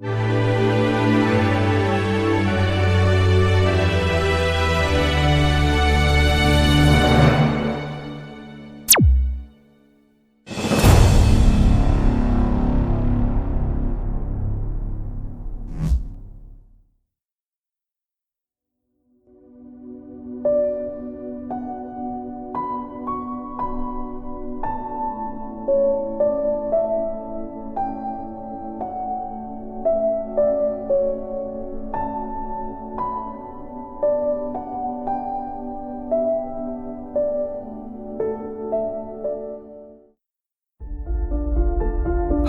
you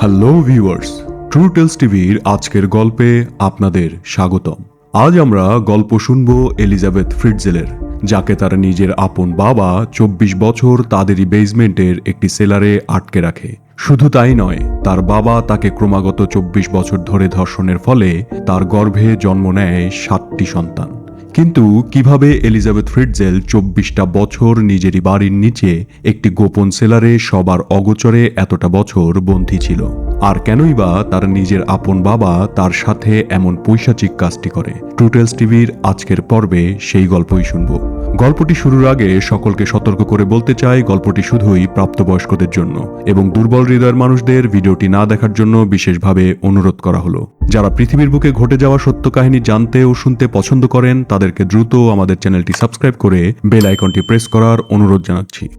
hello viewers true tales টিভির আজকের গল্পে আপনাদের স্বাগতম। আজ আমরা গল্প শুনব এলিজাবেথ ফ্রিডজেলের যাকে তার নিজের আপন বাবা চব্বিশ বছর তাদেরই বেসমেন্টের একটি সেলারে আটকে রাখে। শুধু তাই নয়, তার বাবা তাকে ক্রমাগত চব্বিশ বছর ধরে ধর্ষণের ফলে তার গর্ভে জন্ম নেয় সাতটি সন্তান। কিন্তু কীভাবে এলিজাবেথ ফ্রিডজেল চব্বিশটা বছর নিজেরই বাড়ির নিচে একটি গোপন সেলারে সবার অগোচরে এতটা বছর বন্দী ছিল? আর কেনই বা তার নিজের আপন বাবা তার সাথে এমন পৈশাচিক কাজটি করে? টুটেলস টিভির আজকের পর্বে সেই গল্পই শুনব। গল্পটি শুরুর আগে সকলকে সতর্ক করে বলতে চাই, গল্পটি শুধুই প্রাপ্তবয়স্কদের জন্য এবং দুর্বল হৃদয়ের মানুষদের ভিডিওটি না দেখার জন্য বিশেষভাবে অনুরোধ করা হলো। যারা পৃথিবীর বুকে ঘটে যাওয়া সত্য কাহিনী জানতে ও শুনতে পছন্দ করেন, তাদেরকে দ্রুত আমাদের চ্যানেলটি সাবস্ক্রাইব করে বেল আইকনটি প্রেস করার অনুরোধ জানাচ্ছি।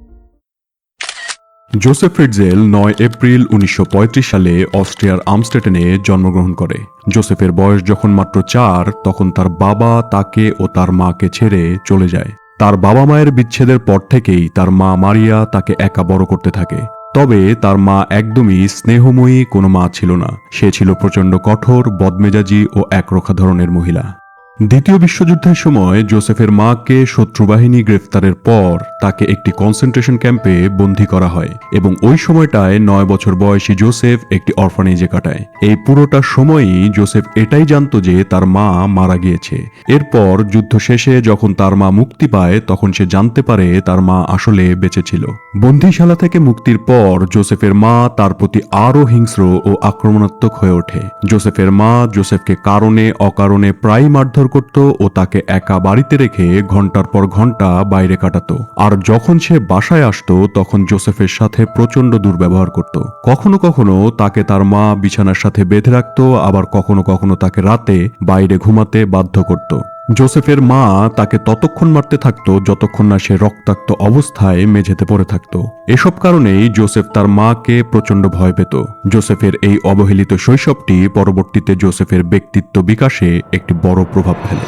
জোসেফ ফ্রিডজেল নয় এপ্রিল উনিশশো পঁয়ত্রিশ সালে অস্ট্রিয়ার আমস্টেটেনে জন্মগ্রহণ করে। জোসেফের বয়স যখন মাত্র চার, তখন তার বাবা তাকে ও তার মাকে ছেড়ে চলে যায়। তার বাবা মায়ের বিচ্ছেদের পর থেকেই তার মা মারিয়া তাকে একা বড় করতে থাকে। তবে তার মা একদমই স্নেহময়ী কোনো মা ছিল না। সে ছিল প্রচণ্ড কঠোর, বদমেজাজি ও একরোখা ধরনের মহিলা। দ্বিতীয় বিশ্বযুদ্ধের সময় জোসেফের মাকে শত্রুবাহিনী গ্রেফতারের পর তাকে একটি কনসেন্ট্রেশন ক্যাম্পে বন্দী করা হয় এবং ওই সময়টায় নয় বছর বয়সী জোসেফ একটি অরফানেজে কাটায়। এই পুরোটা সময়ই জোসেফ এটাই জানতো যে তার মা মারা গিয়েছে। এরপর যুদ্ধ শেষে যখন তার মা মুক্তি পায়, তখন সে জানতে পারে তার মা আসলে বেঁচে ছিল। বন্দিশালা থেকে মুক্তির পর জোসেফের মা তার প্রতি আরও হিংস্র ও আক্রমণাত্মক হয়ে ওঠে। জোসেফের মা জোসেফকে কারণে, অকারণে প্রায় মারধর করত ও তাকে একা বাড়িতে রেখে ঘণ্টার পর ঘণ্টা বাইরে কাটাতো। আর যখন সে বাসায় আসতো, তখন জোসেফের সাথে প্রচণ্ড দুর্ব্যবহার করত। কখনো কখনো তাকে তার মা বিছানার সাথে বেঁধে রাখতো, আবার কখনো কখনো তাকে রাতে বাইরে ঘুমাতে বাধ্য করত। জোসেফের মা তাকে ততক্ষণ মারতে থাকত যতক্ষণ না সে রক্তাক্ত অবস্থায় মেঝেতে পড়ে থাকত। এসব কারণেই জোসেফ তার মাকে প্রচণ্ড ভয় পেত। জোসেফের এই অবহেলিত শৈশবটি পরবর্তীতে জোসেফের ব্যক্তিত্ব বিকাশে একটি বড় প্রভাব ফেলে।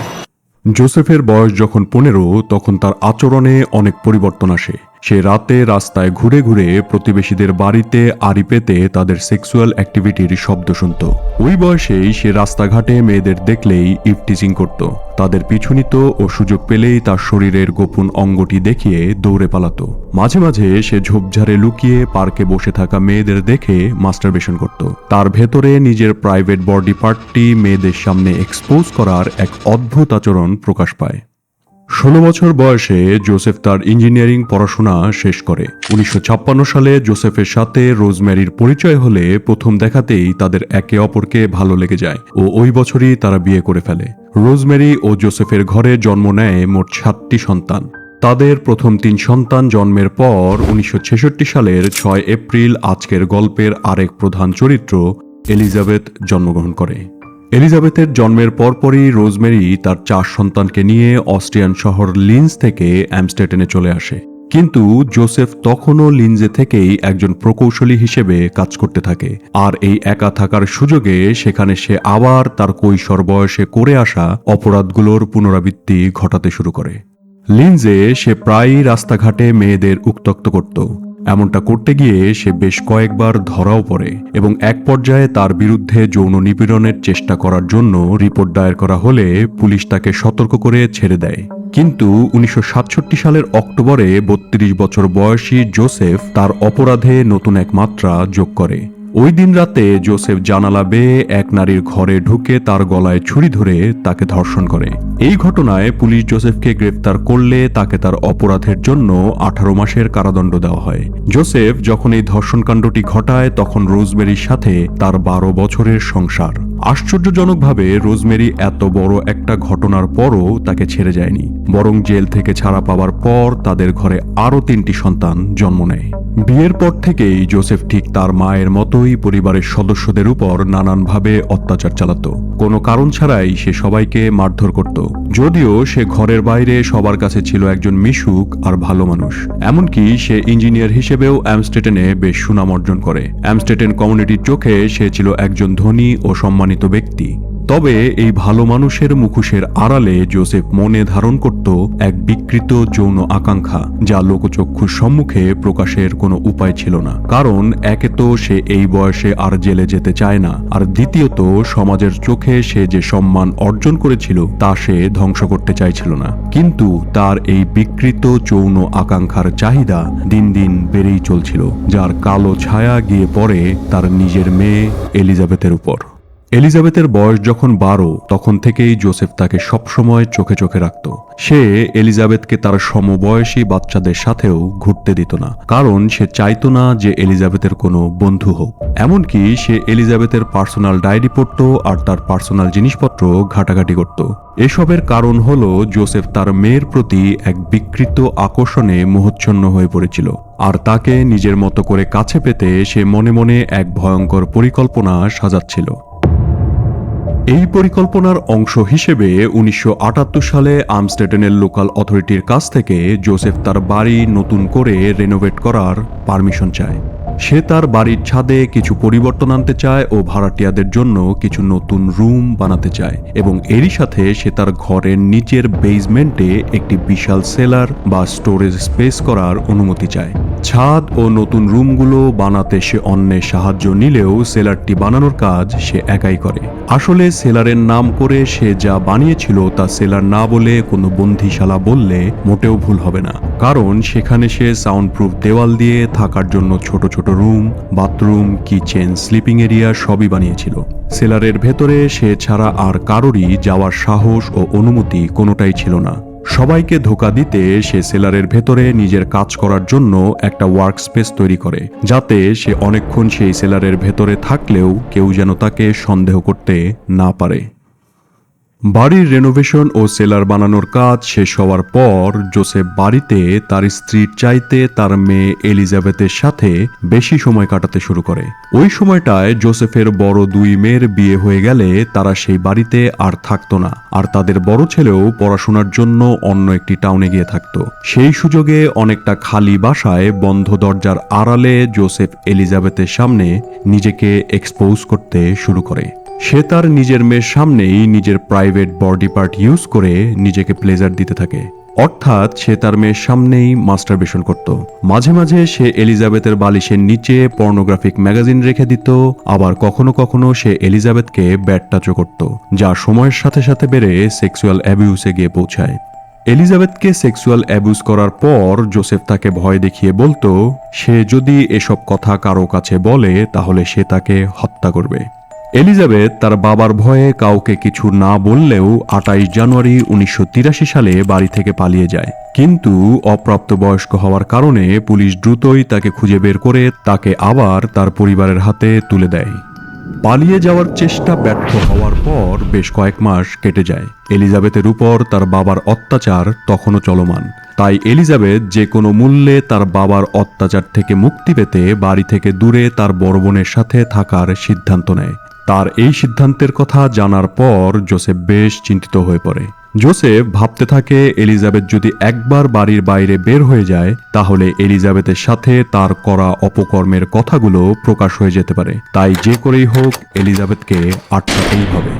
জোসেফের বয়স যখন পনেরো, তখন তার আচরণে অনেক পরিবর্তন আসে। সে রাতে রাস্তায় ঘুরে ঘুরে প্রতিবেশীদের বাড়িতে আড়ি পেতে তাদের সেক্সুয়াল অ্যাক্টিভিটির শব্দ শুনত। ওই বয়সেই সে রাস্তাঘাটে মেয়েদের দেখলেই ইফটিচিং করত। তাদের পিছু নিত ও সুযোগ পেলেই তার শরীরের গোপন অঙ্গটি দেখিয়ে দৌড়ে পালাত। মাঝে মাঝে সে ঝোপঝাড়ে লুকিয়ে পার্কে বসে থাকা মেয়েদের দেখে মাস্টারবেশন করত। তার ভেতরে নিজের প্রাইভেট বডি পার্টটি মেয়েদের সামনে এক্সপোজ করার এক অদ্ভুত আচরণ প্রকাশ পায়। ষোলো বছর বয়সে জোসেফ তার ইঞ্জিনিয়ারিং পড়াশোনা শেষ করে। উনিশশো ছাপ্পান্ন সালে জোসেফের সাথে রোজম্যারির পরিচয় হলে প্রথম দেখাতেই তাদের একে অপরকে ভালো লেগে যায় ও ওই বছরই তারা বিয়ে করে ফেলে। রোজমেরি ও জোসেফের ঘরে জন্ম নেয় মোট সাতটি সন্তান। তাদের প্রথম তিন সন্তান জন্মের পর উনিশশো ছেষট্টি সালের ছয় এপ্রিল আজকের গল্পের আরেক প্রধান চরিত্র এলিজাবেথ জন্মগ্রহণ করে। এলিজাবেথের জন্মের পরপরই রোজমেরি তার চার সন্তানকে নিয়ে অস্ট্রিয়ান শহর লিন্স থেকে অ্যামস্টেটেনে চলে আসে। কিন্তু জোসেফ তখনও লিনজে থেকেই একজন প্রকৌশলী হিসেবে কাজ করতে থাকে। আর এই একা থাকার সুযোগে সেখানে সে আবার তার কৈশোর বয়সে করে আসা অপরাধগুলোর পুনরাবৃত্তি ঘটাতে শুরু করে। লিনজে সে প্রায়ই রাস্তাঘাটে মেয়েদের উত্তক্ত করত। এমনটা করতে গিয়ে সে বেশ কয়েকবার ধরাও পড়ে এবং এক পর্যায়ে তার বিরুদ্ধে যৌন নিপীড়নের চেষ্টা করার জন্য রিপোর্ট দায়ের করা হলে পুলিশ তাকে সতর্ক করে ছেড়ে দেয়। কিন্তু উনিশশো সাতষট্টি সালের অক্টোবরে বত্রিশ বছর বয়সী জোসেফ তার অপরাধে নতুন এক মাত্রা যোগ করে। ওই দিন রাতে জোসেফ জানালা বেয়ে এক নারীর ঘরে ঢুকে তার গলায় ছুরি ধরে তাকে ধর্ষণ করে। এই ঘটনায় পুলিশ জোসেফকে গ্রেফতার করলে তাকে তার অপরাধের জন্য আঠারো মাসের কারাদণ্ড দেওয়া হয়। জোসেফ যখন এই ধর্ষণকাণ্ডটি ঘটায়, তখন রোজবেরির সাথে তার বারো বছরের সংসার। আশ্চর্যজনকভাবে রোজমেরি এত বড় একটা ঘটনার পরও তাকে ছেড়ে যায়নি, বরং জেল থেকে ছাড়া পাওয়ার পর তাদের ঘরে আরও তিনটি সন্তান জন্ম নেয়। বিয়ের পর থেকেই জোসেফ ঠিক তার মায়ের মতোই পরিবারের সদস্যদের উপর নানানভাবে অত্যাচার চালাতো। কোনো কারণ ছাড়াই সে সবাইকে মারধর করত। যদিও সে ঘরের বাইরে সবার কাছে ছিল একজন মিশুক আর ভালো মানুষ। এমনকি সে ইঞ্জিনিয়ার হিসেবেও অ্যামস্টেটেনে বেশ সুনাম অর্জন করে। অ্যামস্টেটেন কমিউনিটির চোখে সে ছিল একজন ধনী ও সম্মানিত ব্যক্তি। তবে এই ভালো মানুষের মুখোশের আড়ালে জোসেফ মনে ধারণ করত এক বিকৃত যৌন আকাঙ্ক্ষা, যা লোকচক্ষুর সম্মুখে প্রকাশের কোনো উপায় ছিল না। কারণ একে তো সে এই বয়সে আর জেলে যেতে চায় না, আর দ্বিতীয়ত সমাজের চোখে সে যে সম্মান অর্জন করেছিল, তা সে ধ্বংস করতে চাইছিল না। কিন্তু তার এই বিকৃত যৌন আকাঙ্ক্ষার চাহিদা দিন দিন বেড়েই চলছিল, যার কালো ছায়া গিয়ে পড়ে তার নিজের মেয়ে এলিজাবেথের উপর। এলিজাবেথের বয়স যখন বারো, তখন থেকেই জোসেফ তাকে সবসময় চোখে চোখে রাখত। সে এলিজাবেথকে তার সমবয়সী বাচ্চাদের সাথেও ঘুরতে দিত না, কারণ সে চাইতো না যে এলিজাবেথের কোনো বন্ধু হোক। এমনকি সে এলিজাবেথের পার্সোনাল ডায়েরি পড়ত আর তার পার্সোনাল জিনিসপত্র ঘাটাঘাটি করত। এসবের কারণ হলো জোসেফ তার মেয়ের প্রতি এক বিকৃত আকর্ষণে মোহচ্ছন্ন হয়ে পড়েছিল, আর তাকে নিজের মতো করে কাছে পেতে সে মনে মনে এক ভয়ঙ্কর পরিকল্পনা সাজাচ্ছিল। এই পরিকল্পনার অংশ হিসেবে উনিশশো আটাত্তর সালে আমস্টেটেনের লোকাল অথরিটির কাছ থেকে জোসেফ তার বাড়ি নতুন করে রেনোভেট করার পারমিশন চায়। সে তার বাড়ির ছাদে কিছু পরিবর্তন আনতে চায় ও ভাড়াটিয়াদের জন্য কিছু নতুন রুম বানাতে চায় এবং এরই সাথে সে তার ঘরের নিচের বেসমেন্টে একটি বিশাল সেলার বা স্টোরেজ স্পেস করার অনুমতি চায়। ছাদ ও নতুন রুমগুলো বানাতে সে অন্যের সাহায্য নিলেও সেলারটি বানানোর কাজ সে একাই করে। আসলে সেলারের নাম করে সে যা বানিয়েছিল তা সেলার না বলে কোনো বন্দিশালা বললে মোটেও ভুল হবে না। কারণ সেখানে সে সাউন্ড প্রুফ দেওয়াল দিয়ে থাকার জন্য ছোট ছোট room bathroom kitchen sleeping area সবই বানিয়েছিল। সেলারের ভেতরে সে ছাড়া আর কারোরই যাওয়ার সাহস ও অনুমতি কোনোটাই ছিল না। সবাইকে ধোকা দিতে সে সেলারের ভেতরে নিজের কাজ করার জন্য একটা ওয়ার্ক স্পেস তৈরি করে, যাতে সে অনেকক্ষণ সেই সেলারের ভেতরে থাকলেও কেউ যেন তাকে সন্দেহ করতে না পারে। বাড়ির রেনোভেশন ও সেলার বানানোর কাজ শেষ হওয়ার পর জোসেফ বাড়িতে তার স্ত্রীর চাইতে তার মেয়ে এলিজাবেথের সাথে বেশি সময় কাটাতে শুরু করে। ওই সময়টায় জোসেফের বড় দুই মেয়ের বিয়ে হয়ে গেলে তারা সেই বাড়িতে আর থাকতো না। আর তাদের বড় ছেলেও পড়াশোনার জন্য অন্য একটি টাউনে গিয়ে থাকতো। সেই সুযোগে অনেকটা খালি বাসায় বন্ধ দরজার আড়ালে জোসেফ এলিজাবেথের সামনে নিজেকে এক্সপোজ করতে শুরু করে। সে তার নিজের মেয়ের সামনেই নিজের প্রাইভেট বডি পার্ট ইউজ করে নিজেকে প্লেজার দিতে থাকে। অর্থাৎ সে তার মেয়ের সামনেই মাস্টারবেশন করত। মাঝে মাঝে সে এলিজাবেথের বালিশের নিচে পর্নোগ্রাফিক ম্যাগাজিন রেখে দিত, আবার কখনো কখনো সে এলিজাবেথকে ব্যাট টাচও করত, যা সময়ের সাথে সাথে বেড়ে সেক্সুয়াল অ্যাবিউসে গিয়ে পৌঁছায়। এলিজাবেথকে সেক্সুয়াল অ্যাবিউজ করার পর জোসেফ তাকে ভয় দেখিয়ে বলতো, সে যদি এসব কথা কারও কাছে বলে, তাহলে সে তাকে হত্যা করবে। এলিজাবেথ তার বাবার ভয়ে কাউকে কিছু না বললেও আটাইশ জানুয়ারি উনিশশো তিরাশি সালে বাড়ি থেকে পালিয়ে যায়। কিন্তু অপ্রাপ্তবয়স্ক হওয়ার কারণে পুলিশ দ্রুতই তাকে খুঁজে বের করে তাকে আবার তার পরিবারের হাতে তুলে দেয়। পালিয়ে যাওয়ার চেষ্টা ব্যর্থ হওয়ার পর বেশ কয়েক মাস কেটে যায়। এলিজাবেথের উপর তার বাবার অত্যাচার তখনও চলমান। তাই এলিজাবেথ যে কোনো মূল্যে তার বাবার অত্যাচার থেকে মুক্তি পেতে বাড়ি থেকে দূরে তার বড় বোনের সাথে থাকার সিদ্ধান্ত নেয়। তার এই সিদ্ধান্তের কথা জানার পর জোসেফ বেশ চিন্তিত হয়ে পড়ে। জোসেফ ভাবতে থাকে, এলিজাবেথ যদি একবার বাড়ির বাইরে বের হয়ে যায়, তাহলে এলিজাবেথের সাথে তার করা অপকর্মের কথাগুলো প্রকাশ হয়ে যেতে পারে। তাই যে করেই হোক, এলিজাবেথকে আটকাতেই হবে।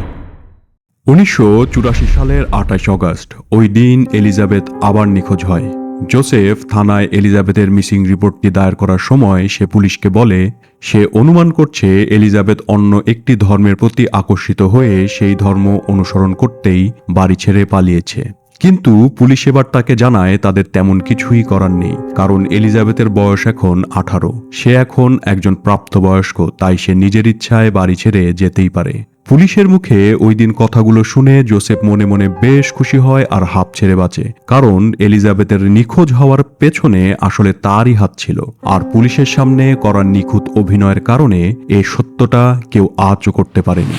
উনিশশো চুরাশি সালের আঠাশ অগস্ট, ওই দিন এলিজাবেথ আবার নিখোঁজ হয়। জোসেফ থানায় এলিজাবেথের মিসিং রিপোর্টটি দায়ের করার সময় সে পুলিশকে বলে, সে অনুমান করছে এলিজাবেথ অন্য একটি ধর্মের প্রতি আকর্ষিত হয়ে সেই ধর্ম অনুসরণ করতেই বাড়ি ছেড়ে পালিয়েছে। কিন্তু পুলিশ এবার তাকে জানায় তাদের তেমন কিছুই করার নেই, কারণ এলিজাবেথের বয়স এখন আঠারো। সে এখন একজন প্রাপ্তবয়স্ক, তাই সে নিজের ইচ্ছায় বাড়ি ছেড়ে যেতেই পারে। পুলিশের মুখে ওই দিন কথাগুলো শুনে জোসেফ মনে মনে বেশ খুশি হয় আর হাঁপ ছেড়ে বাঁচে, কারণ এলিজাবেথের নিখোঁজ হওয়ার পেছনে আসলে তারই হাত ছিল। আর পুলিশের সামনে করা নিখুঁত অভিনয়ের কারণে এ সত্যটা কেউ আজও করতে পারেনি।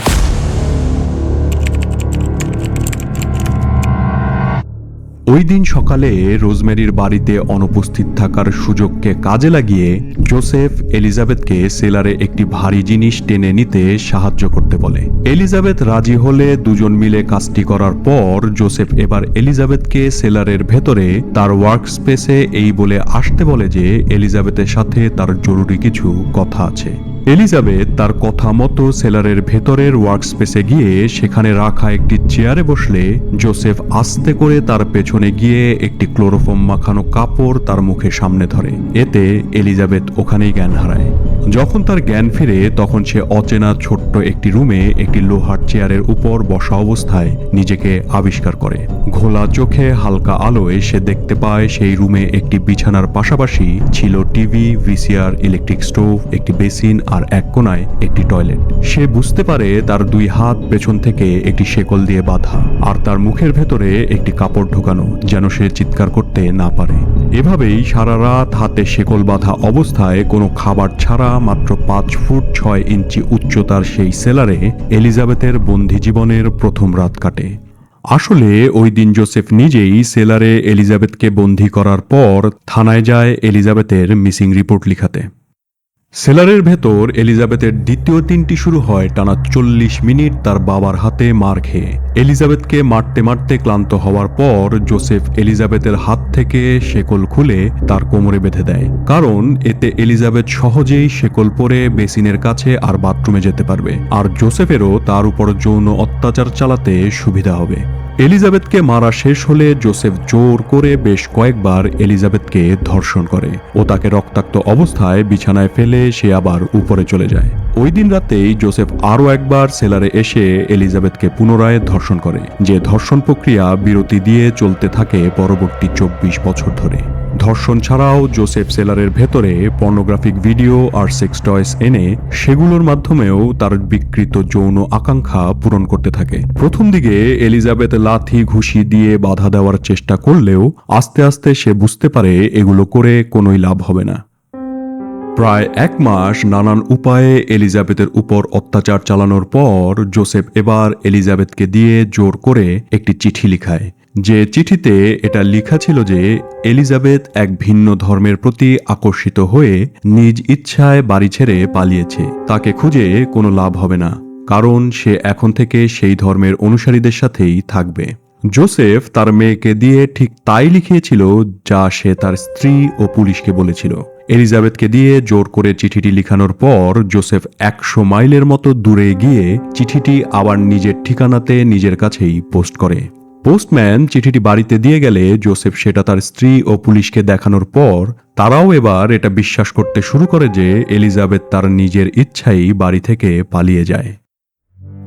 ওই দিন সকালে রোজমেরির বাড়িতে অনুপস্থিত থাকার সুযোগকে কাজে লাগিয়ে জোসেফ এলিজাবেথকে সেলারে একটি ভারী জিনিস টেনে নিতে সাহায্য করতে বলে। এলিজাবেথ রাজি হলে দুজন মিলে কাজটি করার পর জোসেফ এবার এলিজাবেথকে সেলারের ভেতরে তার ওয়ার্ক স্পেসে এই বলে আসতে বলে যে এলিজাবেথের সাথে তার জরুরি কিছু কথা আছে। এলিজাবেথ তার কথা মতো সেলারের ভেতরের ওয়ার্কস্পেসে গিয়ে সেখানে রাখা একটি চেয়ারে বসলে জোসেফ আস্তে করে তার পেছনে গিয়ে একটি ক্লোরোফোম মাখানো কাপড় তার মুখে সামনে ধরে। এতে এলিজাবেথ ওখানেই জ্ঞান হারায়। যখন তার জ্ঞান ফিরে, তখন সে অচেনা ছোট্ট একটি রুমে একটি লোহার চেয়ারের উপর বসা অবস্থায় নিজেকে আবিষ্কার করে। ঘোলা চোখে হালকা আলোয় সে দেখতে পায়, সেই রুমে একটি বিছানার পাশাপাশি ছিল টিভি, ভিসিআর, ইলেকট্রিক স্টোভ, একটি বেসিন আর এক কোনায় একটি টয়লেট। সে বুঝতে পারে তার দুই হাত পেছন থেকে একটি শেকল দিয়ে বাঁধা, আর তার মুখের ভেতরে একটি কাপড় ঢোকানো। যেন সে চিৎকার করতে না পারে। এভাবেই সারা রাত হাতে শেকল বাঁধা অবস্থায় কোনো খাবার ছাড়া মাত্র পাঁচ ফুট ছয় ইঞ্চি উচ্চতার সেই সেলারে এলিজাবেথের বন্দি জীবনের প্রথম রাত কাটে। আসলে ওই দিন জোসেফ নিজেই সেলারে এলিজাবেথকে বন্দি করার পর থানায় যায় এলিজাবেথের মিসিং রিপোর্ট লিখাতে। সেলারের ভেতর এলিজাবেথের দ্বিতীয় তিনটি শুরু হয় টানা চল্লিশ মিনিট তার বাবার হাতে মার খেয়ে। এলিজাবেথকে মারতে মারতে ক্লান্ত হওয়ার পর জোসেফ এলিজাবেথের হাত থেকে শেকল খুলে তার কোমরে বেঁধে দেয়। কারণ এতে এলিজাবেথ সহজেই শেকল পরে বেসিনের কাছে আর বাথরুমে যেতে পারবে। আর জোসেফেরও তার উপর যৌন অত্যাচার চালাতে সুবিধা হবে। এলিজাবেথকে মারা শেষ হলে জোসেফ জোর করে বেশ কয়েকবার এলিজাবেথকে ধর্ষণ করে ও তাকে রক্তাক্ত অবস্থায় বিছানায় ফেলে সে আবার উপরে চলে যায়। ওই দিন রাতেই জোসেফ আরও একবার সেলারে এসে এলিজাবেথকে পুনরায় ধর্ষণ করে, যে ধর্ষণ প্রক্রিয়া বিরতি দিয়ে চলতে থাকে পরবর্তী চব্বিশ বছর ধরে। ধর্ষণ ছাড়াও জোসেফ সেলারের ভেতরে পর্নোগ্রাফিক ভিডিও আর সেক্স টয়েস এনে সেগুলোর মাধ্যমেও তার বিকৃত যৌন আকাঙ্ক্ষা পূরণ করতে থাকে। প্রথম দিকে এলিজাবেথ লাথি ঘুষি দিয়ে বাধা দেওয়ার চেষ্টা করলেও আস্তে আস্তে সে বুঝতে পারে এগুলো করে কোনোই লাভ হবে না। প্রায় এক মাস নানান উপায়ে এলিজাবেথের উপর অত্যাচার চালানোর পর জোসেফ এবার এলিজাবেথকে দিয়ে জোর করে একটি চিঠি লিখায়। যে চিঠিতে এটা লেখা ছিল যে এলিজাবেথ এক ভিন্ন ধর্মের প্রতি আকর্ষিত হয়ে নিজ ইচ্ছায় বাড়ি ছেড়ে পালিয়েছে। তাকে খুঁজে কোনো লাভ হবে না, কারণ সে এখন থেকে সেই ধর্মের অনুসারীদের সাথেই থাকবে। জোসেফ তার মেয়েকে দিয়ে ঠিক তাই লিখিয়েছিল যা সে তার স্ত্রী ও পুলিশকে বলেছিল। এলিজাবেথকে দিয়ে জোর করে চিঠিটি লিখানোর পর জোসেফ একশো মাইলের মতো দূরে গিয়ে চিঠিটি আবার নিজের ঠিকানাতে নিজের কাছেই পোস্ট করে। পোস্টম্যান চিঠিটি বাড়িতে দিয়ে গেলে জোসেফ সেটা তার স্ত্রী ও পুলিশকে দেখানোর পর তারাও এবার এটা বিশ্বাস করতে শুরু করে যে এলিজাবেথ তার নিজের ইচ্ছাই বাড়ি থেকে পালিয়ে যায়।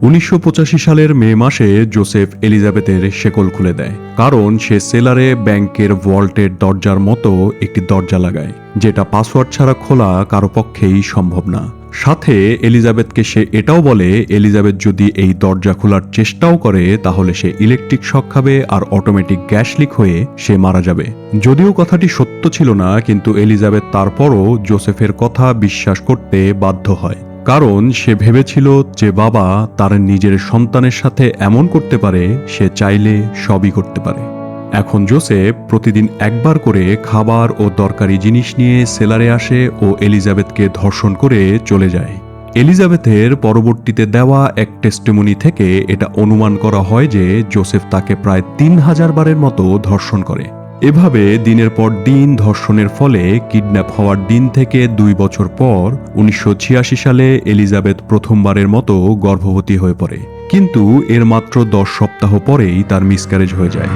উনিশশো পঁচাশি সালের মে মাসে জোসেফ এলিজাবেথের শেকল খুলে দেয়, কারণ সে সেলারে ব্যাংকের ভল্টের দরজার মতো একটি দরজা লাগায়, যেটা পাসওয়ার্ড ছাড়া খোলা কারও পক্ষেই সম্ভব না। সাথে এলিজাবেথকে সে এটাও বলে, এলিজাবেথ যদি এই দরজা খোলার চেষ্টাও করে, তাহলে সে ইলেকট্রিক শক খাবে আর অটোমেটিক গ্যাস লিক হয়ে সে মারা যাবে। যদিও কথাটি সত্য ছিল না, কিন্তু এলিজাবেথ তারপরও জোসেফের কথা বিশ্বাস করতে বাধ্য হয়। কারণ সে ভেবেছিল যে বাবা তার নিজের সন্তানের সাথে এমন করতে পারে, সে চাইলে সবই করতে পারে। এখন জোসেফ প্রতিদিন একবার করে খাবার ও দরকারি জিনিস নিয়ে সেলারে আসে ও এলিজাবেথকে ধর্ষণ করে চলে যায়। এলিজাবেথের পরবর্তীতে দেওয়া এক টেস্টিমনি থেকে এটা অনুমান করা হয় যে জোসেফ তাকে প্রায় তিন হাজার বারের মতো ধর্ষণ করে। এভাবে দিনের পর দিন ধর্ষণের ফলে কিডন্যাপ হওয়ার দিন থেকে দুই বছর পর উনিশশো ছিয়াশি সালে এলিজাবেথ প্রথমবারের মতো গর্ভবতী হয়ে পড়ে। কিন্তু এর মাত্র দশ সপ্তাহ পরেই তার মিসক্যারেজ হয়ে যায়।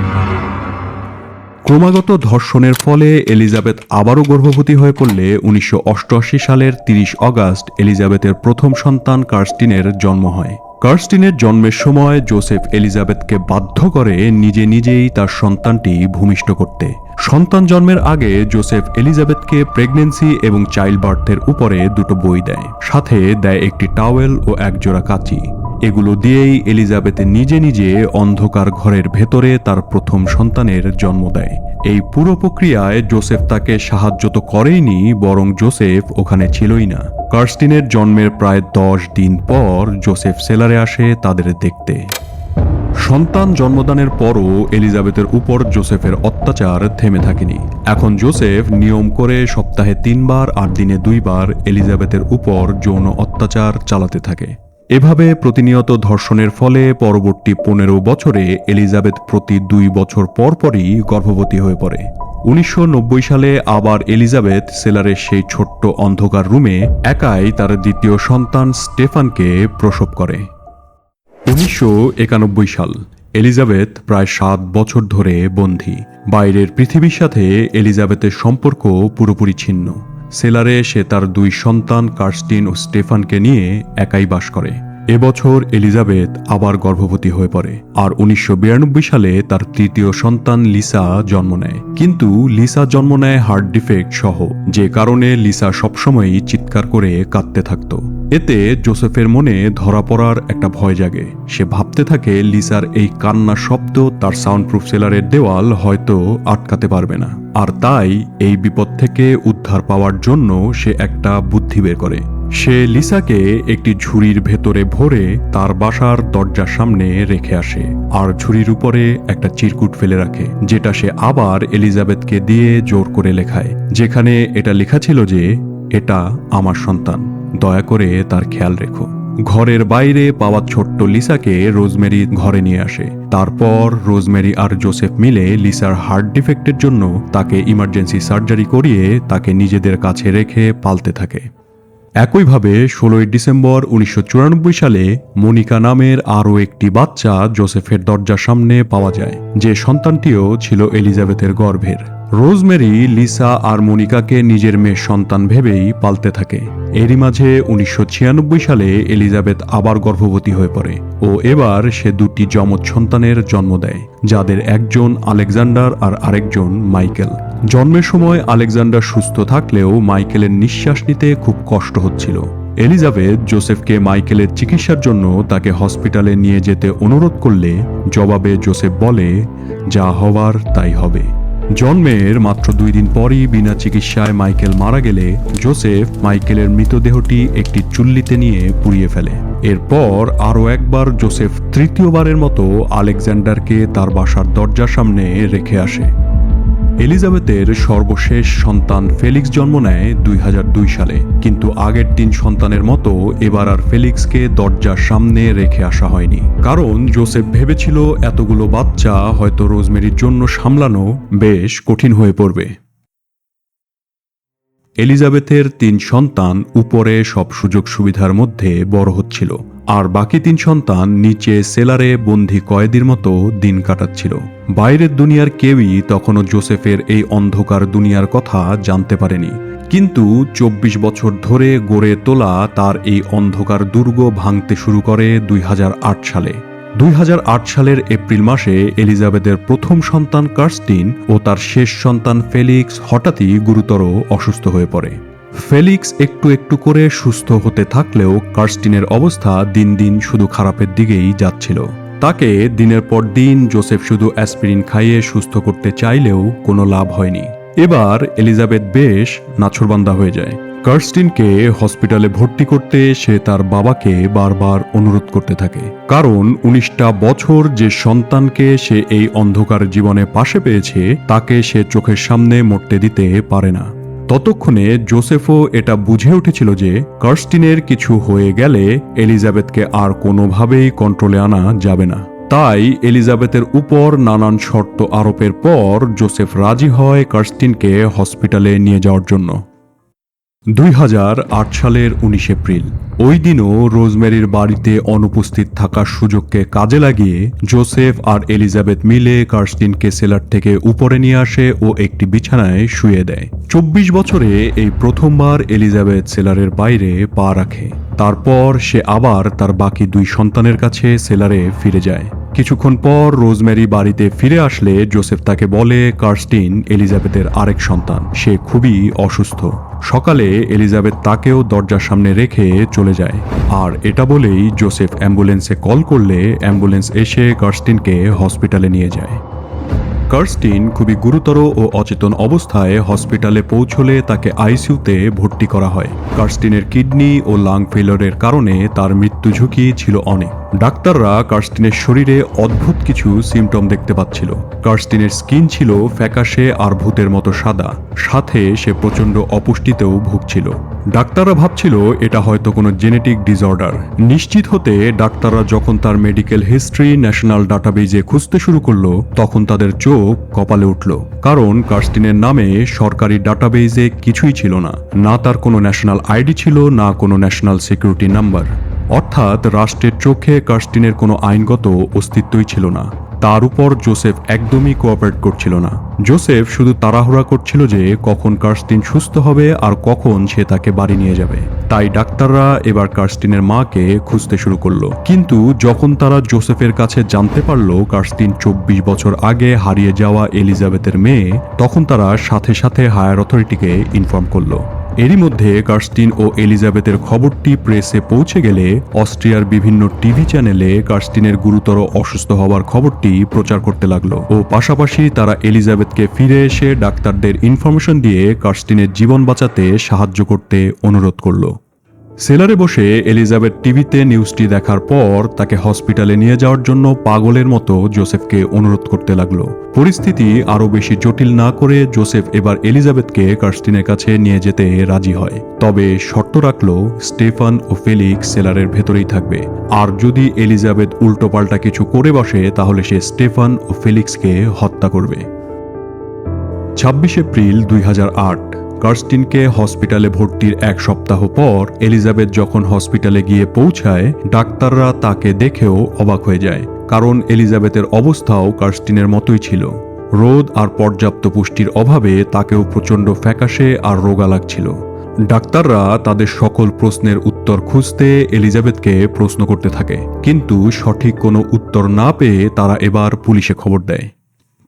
ক্রমাগত ধর্ষণের ফলে এলিজাবেথ আবারও গর্ভবতী হয়ে পড়লে উনিশশো অষ্টআশি সালের ৩০ অগাস্ট এলিজাবেথের প্রথম সন্তান কার্স্টিনের জন্ম হয়। কার্স্টিনের জন্মের সময় জোসেফ এলিজাবেথকে বাধ্য করে নিজে নিজেই তার সন্তানটি ভূমিষ্ঠ করতে। সন্তান জন্মের আগে জোসেফ এলিজাবেথকে প্রেগনেন্সি এবং চাইল্ড বার্থের উপরে দুটো বই দেয়। সাথে দেয় একটি টাওয়েল ও একজোড়া কাঁচি। এগুলো দিয়েই এলিজাবেথ নিজে নিজে অন্ধকার ঘরের ভেতরে তার প্রথম সন্তানের জন্ম দেয়। এই পুরো প্রক্রিয়ায় জোসেফ তাকে সাহায্য তো করেইনি, বরং জোসেফ ওখানে ছিলই না। কার্স্টিনের জন্মের প্রায় দশ দিন পর জোসেফ সেলারে আসে তাদের দেখতে। সন্তান জন্মদানের পরও এলিজাবেথের উপর জোসেফের অত্যাচার থেমে থাকেনি। এখন জোসেফ নিয়ম করে সপ্তাহে তিনবার আর দিনে দুইবার এলিজাবেথের উপর যৌন অত্যাচার চালাতে থাকে। এভাবে প্রতিনিয়ত ধর্ষণের ফলে পরবর্তী পনেরো বছরে এলিজাবেথ প্রতি দুই বছর পরপরই গর্ভবতী হয়ে পড়ে। উনিশশো নব্বই সালে আবার এলিজাবেথ সেলারের সেই ছোট্ট অন্ধকার রুমে একাই তার দ্বিতীয় সন্তান স্টেফানকে প্রসব করে। উনিশশো একানব্বই সাল, এলিজাবেথ প্রায় সাত বছর ধরে বন্দী। বাইরের পৃথিবীর সাথে এলিজাবেথের সম্পর্ক পুরোপুরি ছিন্ন। সেলারে সে তার দুই সন্তান কার্স্টিন ও স্টেফানকে নিয়ে একাই বাস করে। এবছর এলিজাবেথ আবার গর্ভবতী হয়ে পড়ে আর উনিশশো বিরানব্বই সালে তার তৃতীয় সন্তান লিসা জন্ম নেয়। কিন্তু লিসা জন্ম নেয় হার্ট ডিফেক্ট সহ, যে কারণে লিসা সবসময়ই চিৎকার করে কাঁদতে থাকতো। এতে জোসেফের মনে ধরা পড়ার একটা ভয় জাগে। সে ভাবতে থাকে লিসার এই কান্না শব্দ তার সাউন্ডপ্রুফ সেলারের দেওয়াল হয়তো আটকাতে পারবে না। আর তাই এই বিপদ থেকে উদ্ধার পাওয়ার জন্য সে একটা বুদ্ধি বের করে। সে লিসাকে একটি ঝুড়ির ভেতরে ভরে তার বাসার দরজার সামনে রেখে আসে আর ঝুড়ির উপরে একটা চিরকুট ফেলে রাখে, যেটা সে আবার এলিজাবেথকে দিয়ে জোর করে লেখায়, যেখানে এটা লেখা ছিল যে, এটা আমার সন্তান। দয়া করে তার খেয়াল রেখো। ঘরের বাইরে পাওয়া ছোট্ট লিসাকে রোজমেরি ঘরে নিয়ে আসে। তারপর রোজমেরি আর জোসেফ মিলে লিসার হার্ট ডিফেক্টের জন্য তাকে ইমার্জেন্সি সার্জারি করিয়ে তাকে নিজেদের কাছে রেখে পালতে থাকে। একইভাবে ষোলোই ডিসেম্বর উনিশশো চুরানব্বই সালে মনিকা নামের আরও একটি বাচ্চা জোসেফের দরজার সামনে পাওয়া যায়, যে সন্তানটিও ছিল এলিজাবেথের গর্ভের। রোজমেরি, লিসা আর মনিকাকে নিজের মেয়ের সন্তান ভেবেই পালতে থাকে। এরই মাঝে উনিশশো ছিয়ানব্বই সালে এলিজাবেথ আবার গর্ভবতী হয়ে পড়ে ও এবার সে দুটি যমজ সন্তানের জন্ম দেয়, যাদের একজন আলেকজান্ডার আর আরেকজন মাইকেল। জন্মের সময় আলেকজান্ডার সুস্থ থাকলেও মাইকেলের নিঃশ্বাস নিতে খুব কষ্ট হচ্ছিল। এলিজাবেথ জোসেফকে মাইকেলের চিকিৎসার জন্য তাকে হসপিটালে নিয়ে যেতে অনুরোধ করলে জবাবে জোসেফ বলে, যা হওয়ার তাই হবে। জন্মের মাত্র দুই দিন পরই বিনা চিকিৎসায় মাইকেল মারা গেলে জোসেফ মাইকেলের মৃতদেহটি একটি চুল্লিতে নিয়ে পুড়িয়ে ফেলে। এরপর আরও একবার জোসেফ তৃতীয়বারের মতো আলেকজান্ডারকে তার বাসার দরজার সামনে রেখে আসে। এলিজাবেথের সর্বশেষ সন্তান ফেলিক্স জন্ম নেয় দুই হাজার দুই সালে। কিন্তু আগের তিন সন্তানের মতো এবার আর ফেলিক্সকে দরজার সামনে রেখে আসা হয়নি। কারণ জোসেফ ভেবেছিল এতগুলো বাচ্চা হয়তো রোজমেরির জন্য সামলানো বেশ কঠিন হয়ে পড়বে। এলিজাবেথের তিন সন্তান উপরে সব সুযোগ সুবিধার মধ্যে বড় হচ্ছিল। আর বাকি তিন সন্তান নিচে সেলারে বন্দি কয়েদির মতো দিন কাটাচ্ছিল। বাইরের দুনিয়ার কেউই তখনও জোসেফের এই অন্ধকার দুনিয়ার কথা জানতে পারেনি। কিন্তু চব্বিশ বছর ধরে গড়ে তোলা তার এই অন্ধকার দুর্গ ভাঙতে শুরু করে দুই হাজার আট সালে। দুই হাজার আট সালের এপ্রিল মাসে এলিজাবেথের প্রথম সন্তান কার্স্টিন ও তার শেষ সন্তান ফেলিক্স হঠাৎই গুরুতর অসুস্থ হয়ে পড়ে। ফেলিক্স একটু একটু করে সুস্থ হতে থাকলেও কার্স্টিনের অবস্থা দিন দিন শুধু খারাপের দিকেই যাচ্ছিল। তাকে দিনের পর দিন জোসেফ শুধু অ্যাসপিরিন খাইয়ে সুস্থ করতে চাইলেও কোনো লাভ হয়নি। এবার এলিজাবেথ বেশ নাছরবান্দা হয়ে যায়। কার্স্টিনকে হসপিটালে ভর্তি করতে সে তার বাবাকে বারবার অনুরোধ করতে থাকে। কারণ উনিশটা বছর যে সন্তানকে সে এই অন্ধকার জীবনে পাশে পেয়েছে, তাকে সে চোখের সামনে মরতে দিতে পারে না। ততক্ষণে জোসেফও এটা বুঝে উঠেছিল যে কার্স্টিনের কিছু হয়ে গেলে এলিজাবেথকে আর কোনোভাবেই কন্ট্রোলে আনা যাবে না। তাই এলিজাবেথের উপর নানান শর্ত আরোপের পর জোসেফ রাজি হয় কার্স্টিনকে হসপিটালে নিয়ে যাওয়ার জন্য। দুই হাজার আট সালের উনিশ এপ্রিল। ওই দিনও রোজমেরির বাড়িতে অনুপস্থিত থাকার সুযোগকে কাজে লাগিয়ে জোসেফ আর এলিজাবেথ মিলে কার্স্টিনকে সেলার থেকে উপরে নিয়ে আসে ও একটি বিছানায় শুয়ে দেয়। চব্বিশ বছরে এই প্রথমবার এলিজাবেথ সেলারের বাইরে পা রাখে। তারপর সে আবার তার বাকি দুই সন্তানের কাছে সেলারে ফিরে যায়। কিছুক্ষণ পর রোজমেরি বাড়িতে ফিরে আসলে জোসেফ তাকে বলে, কার্স্টিন এলিজাবেথের আরেক সন্তান। সে খুবই অসুস্থ। সকালে এলিজাবেথ তাকেও দরজার সামনে রেখে চলে যায়। আর এটা বলেই জোসেফ অ্যাম্বুলেন্সে কল করলে অ্যাম্বুলেন্স এসে কার্স্টিনকে হসপিটালে নিয়ে যায়। কার্স্টিন খুবই গুরুতর ও অচেতন অবস্থায় হসপিটালে পৌঁছলে তাকে আইসিইউতে ভর্তি করা হয়। কার্স্টিনের কিডনি ও লাং ফেলরের কারণে তার মৃত্যু ঝুঁকি ছিল অনেক। ডাক্তাররা কার্স্টিনের শরীরে অদ্ভুত কিছু সিমটম দেখতে পাচ্ছিল। কার্স্টিনের স্কিন ছিল ফ্যাকাশে আর ভূতের মতো সাদা। সাথে সে প্রচণ্ড অপুষ্টিতেও ভুগছিল। ডাক্তাররা ভাবছিল এটা হয়তো কোনো জেনেটিক ডিসঅর্ডার নিশ্চিত হতে ডাক্তাররা যখন তার মেডিকেল হিস্ট্রি ন্যাশনাল ডাটাবেজে খুঁজতে শুরু করল, তখন তাদের চোখ কপালে উঠল। কারণ কার্স্টিনের নামে সরকারি ডাটাবেজে কিছুই ছিল না। না তার কোনো ন্যাশনাল আইডি ছিল, না কোনো ন্যাশনাল সিকিউরিটি নাম্বার অর্থাৎ রাষ্ট্রের চোখে কার্স্টিনের কোনো আইনগত অস্তিত্বই ছিল না। তার উপর জোসেফ একদমই কোঅপারেট করছিল না। জোসেফ শুধু তাড়াহুড়া করছিল যে কখন কার্স্টিন সুস্থ হবে আর কখন সে তাকে বাড়ি নিয়ে যাবে। তাই ডাক্তাররা এবার কার্স্টিনের মাকে খুঁজতে শুরু করল। কিন্তু যখন তারা জোসেফের কাছে জানতে পারল কার্স্টিন চব্বিশ বছর আগে হারিয়ে যাওয়া এলিজাবেথের মেয়ে, তখন তারা সাথে সাথে হায়ার অথরিটিকে ইনফর্ম করল। এরই মধ্যে কার্স্টিন ও এলিজাবেথের খবরটি প্রেসে পৌঁছে গেলে অস্ট্রিয়ার বিভিন্ন টিভি চ্যানেলে কার্স্টিনের গুরুতর অসুস্থ হওয়ার খবরটি প্রচার করতে লাগল। ও পাশাপাশি তারা এলিজাবেথকে ফিরে এসে ডাক্তারদের ইনফরমেশন দিয়ে কার্স্টিনের জীবন বাঁচাতে সাহায্য করতে অনুরোধ করল। সেলারে বসে এলিজাবেথ টিভিতে নিউজটি দেখার পর তাকে হসপিটালে নিয়ে যাওয়ার জন্য পাগলের মতো জোসেফকে অনুরোধ করতে লাগল। পরিস্থিতি আরও বেশি জটিল না করে জোসেফ এবার এলিজাবেথকে কার্স্টিনের কাছে নিয়ে যেতে রাজি হয়। তবে শর্ত রাখল, স্টেফান ও ফেলিক্স সেলারের ভেতরেই থাকবে। আর যদি এলিজাবেথ উল্টোপাল্টা কিছু করে বসে, তাহলে সে স্টেফান ও ফেলিক্সকে হত্যা করবে। ছাব্বিশ এপ্রিল দুই হাজার আট। কার্স্টিনকে হসপিটালে ভর্তির এক সপ্তাহ পর এলিজাবেথ যখন হসপিটালে গিয়ে পৌঁছায়, ডাক্তাররা তাকে দেখেও অবাক হয়ে যায়। কারণ এলিজাবেথের অবস্থাও কার্স্টিনের মতোই ছিল। রোদ আর পর্যাপ্ত পুষ্টির অভাবে তাকেও প্রচণ্ড ফ্যাকাশে আর রোগা লাগছিল ডাক্তাররা তাদের সকল প্রশ্নের উত্তর খুঁজতে এলিজাবেথকে প্রশ্ন করতে থাকে। কিন্তু সঠিক কোনো উত্তর না পেয়ে তারা এবার পুলিশে খবর দেয়।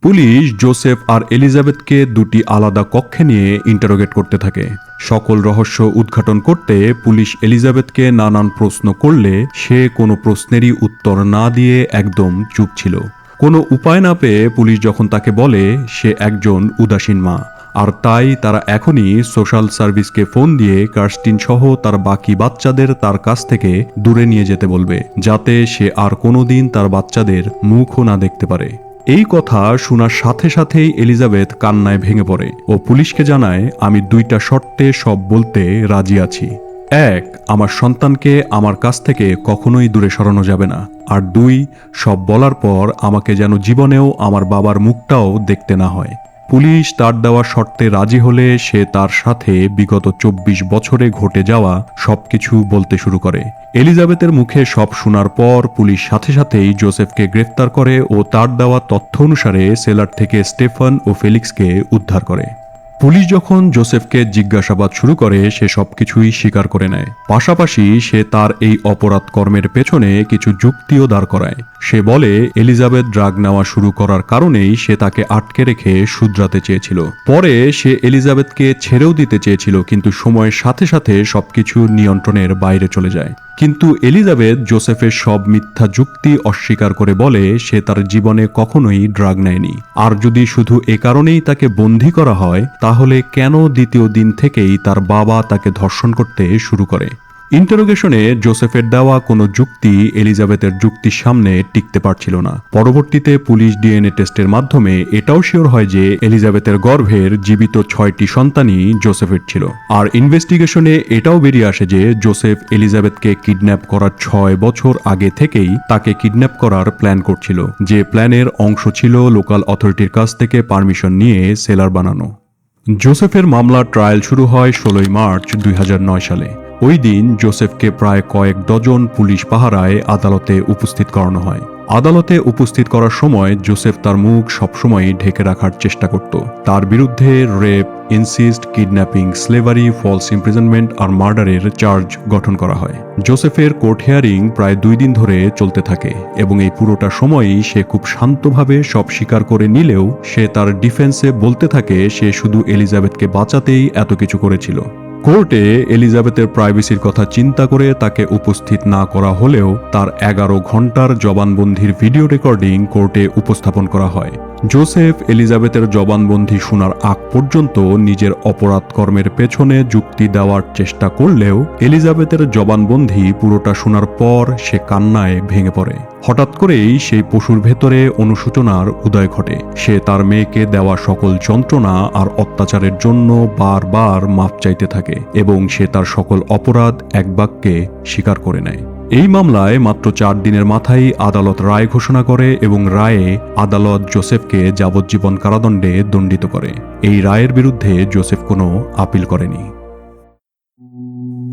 পুলিশ জোসেফ আর এলিজাবেথকে দুটি আলাদা কক্ষে নিয়ে ইন্টারোগেট করতে থাকে। সকল রহস্য উদ্ঘাটন করতে পুলিশ এলিজাবেথকে নানান প্রশ্ন করলে সে কোনো প্রশ্নেরই উত্তর না দিয়ে একদম চুপ ছিল। কোনো উপায় না পেয়ে পুলিশ যখন তাকে বলে, সে একজন উদাসীন মা। আর তাই তারা এখনই সোশ্যাল সার্ভিসকে ফোন দিয়ে কার্স্টিন সহ তার বাকি বাচ্চাদের তার কাছ থেকে দূরে নিয়ে যেতে বলবে, যাতে সে আর কোনোদিন তার বাচ্চাদের মুখও না দেখতে পারে। এই কথা শোনার সাথে সাথেই এলিজাবেথ কান্নায় ভেঙে পড়ে ও পুলিশকে জানায়, আমি দুইটা শর্তে সব বলতে রাজি আছি। এক, আমার সন্তানকে আমার কাছ থেকে কখনোই দূরে সরানো যাবে না। আর দুই, সব বলার পর আমাকে যেন জীবনেও আমার বাবার মুখটাও দেখতে না হয়। পুলিশ তার দেওয়া শর্তে রাজি হলে সে তার সাথে বিগত চব্বিশ বছরে ঘটে যাওয়া সবকিছু বলতে শুরু করে। এলিজাবেথের মুখে সব শোনার পর পুলিশ সাথে সাথেই জোসেফকে গ্রেফতার করে ও তার দেওয়া তথ্য অনুসারে সেলার থেকে স্টেফান ও ফেলিক্সকে উদ্ধার করে। পুলিশ যখন জোসেফকে জিজ্ঞাসাবাদ শুরু করে, সে সবকিছুই স্বীকার করে নেয়। পাশাপাশি সে তার এই অপরাধ কর্মের পেছনে কিছু যুক্তিও দাঁড় করায়। সে বলে, এলিজাবেথ ড্রাগ নেওয়া শুরু করার কারণেই সে তাকে আটকে রেখে শুধরাতে চেয়েছিল। পরে সে এলিজাবেথকে ছেড়েও দিতে চেয়েছিল, কিন্তু সময়ের সাথে সাথে সবকিছু নিয়ন্ত্রণের বাইরে চলে যায়। কিন্তু এলিজাবেথ জোসেফের সব মিথ্যা যুক্তি অস্বীকার করে বলে, সে তার জীবনে কখনোই ড্রাগ নেয়নি। আর যদি শুধু এ কারণেই তাকে বন্দি করা হয়, তাহলে কেন দ্বিতীয় দিন থেকেই তার বাবা তাকে ধর্ষণ করতে শুরু করে? ইন্টারোগেশনে জোসেফের দেওয়া কোনো যুক্তি এলিজাবেথের যুক্তির সামনে টিকতে পারছিল না। পরবর্তীতে পুলিশ ডিএনএ টেস্টের মাধ্যমে এটাও শিওর হয় যে এলিজাবেথের গর্ভের জীবিত ছয়টি সন্তানই জোসেফের ছিল। আর ইনভেস্টিগেশনে এটাও বেরিয়ে আসে যে জোসেফ এলিজাবেথকে কিডন্যাপ করার ছয় বছর আগে থেকেই তাকে কিডন্যাপ করার প্ল্যান করছিল। যে প্ল্যানের অংশ ছিল লোকাল অথরিটির কাছ থেকে পারমিশন নিয়ে সেলার বানানো। জোসেফের মামলার ট্রায়াল শুরু হয় ষোলোই মার্চ দুই হাজার নয় সালে। ওই দিন জোসেফকে প্রায় কয়েক ডজন পুলিশ পাহারায় আদালতে উপস্থিত করানো হয়। আদালতে উপস্থিত করার সময় জোসেফ তার মুখ সবসময় ঢেকে রাখার চেষ্টা করত। তার বিরুদ্ধে rape, incest, kidnapping, slavery, false imprisonment আর মার্ডারের চার্জ গঠন করা হয়। জোসেফের কোর্ট হেয়ারিং প্রায় দুই দিন ধরে চলতে থাকে এবং এই পুরোটা সময়ই সে খুব শান্তভাবে সব স্বীকার করে নিলেও সে তার ডিফেন্সে বলতে থাকে সে শুধু এলিজাবেথকে বাঁচাতেই এত কিছু করেছিল। কোর্টে এলিজাবেথের প্রাইভেসির কথা চিন্তা করে তাকে উপস্থিত না করা হলেও তার এগারো ঘণ্টার জবানবন্দির ভিডিও রেকর্ডিং কোর্টে উপস্থাপন করা হয়। জোসেফ এলিজাবেথের জবানবন্দি শোনার আগ পর্যন্ত নিজের অপরাধকর্মের পেছনে যুক্তি দেওয়ার চেষ্টা করলেও এলিজাবেথের জবানবন্দি পুরোটা শোনার পর সে কান্নায় ভেঙে পড়ে। হঠাৎ করেই সেই পশুর ভেতরে অনুশোচনার উদয় ঘটে। সে তার মেয়েকে দেওয়া সকল যন্ত্রণা আর অত্যাচারের জন্য বারবার মাপ চাইতে থাকে এবং সে তার সকল অপরাধ এক বাক্যে স্বীকার করে নেয়। এই মামলায় মাত্র চার দিনের মাথায় আদালত রায় ঘোষণা করে এবং রায়ে আদালত জোসেফকে যাবজ্জীবন কারাদণ্ডে দণ্ডিত করে। এই রায়ের বিরুদ্ধে জোসেফ কোনো আপিল করেনি।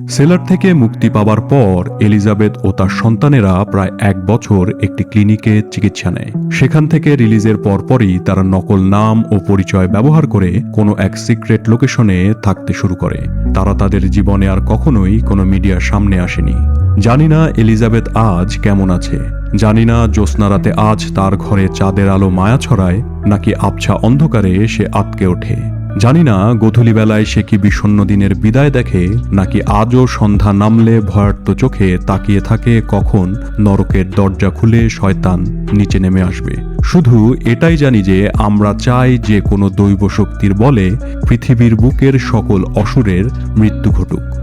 সেলার থেকে মুক্তি পাবার পর এলিজাবেথ ও তার সন্তানেরা প্রায় এক বছর একটি ক্লিনিকে চিকিৎসা নেয়। সেখান থেকে রিলিজের পরপরই তারা নকল নাম ও পরিচয় ব্যবহার করে কোনো এক সিক্রেট লোকেশনে থাকতে শুরু করে। তারা তাদের জীবনে আর কখনোই কোনো মিডিয়ার সামনে আসেনি। জানি না এলিজাবেথ আজ কেমন আছে। জানি না জ্যোৎস্না রাতে আজ তার ঘরে চাঁদের আলো মায়া ছড়ায়, নাকি আবছা অন্ধকারে সে আটকে ওঠে। জানি না গধূলি বেলায় সে কি বিষণ্ণ দিনের বিদায় দেখে, নাকি আজও সন্ধ্যা নামলে ভয়ার্ত চোখে তাকিয়ে থাকে কখন নরকের দরজা খুলে শয়তান নিচে নেমে আসবে। শুধু এটাই জানি যে আমরা চাই যে কোনো দৈব শক্তির বলে পৃথিবীর বুকের সকল অসুরের মৃত্যু ঘটুক।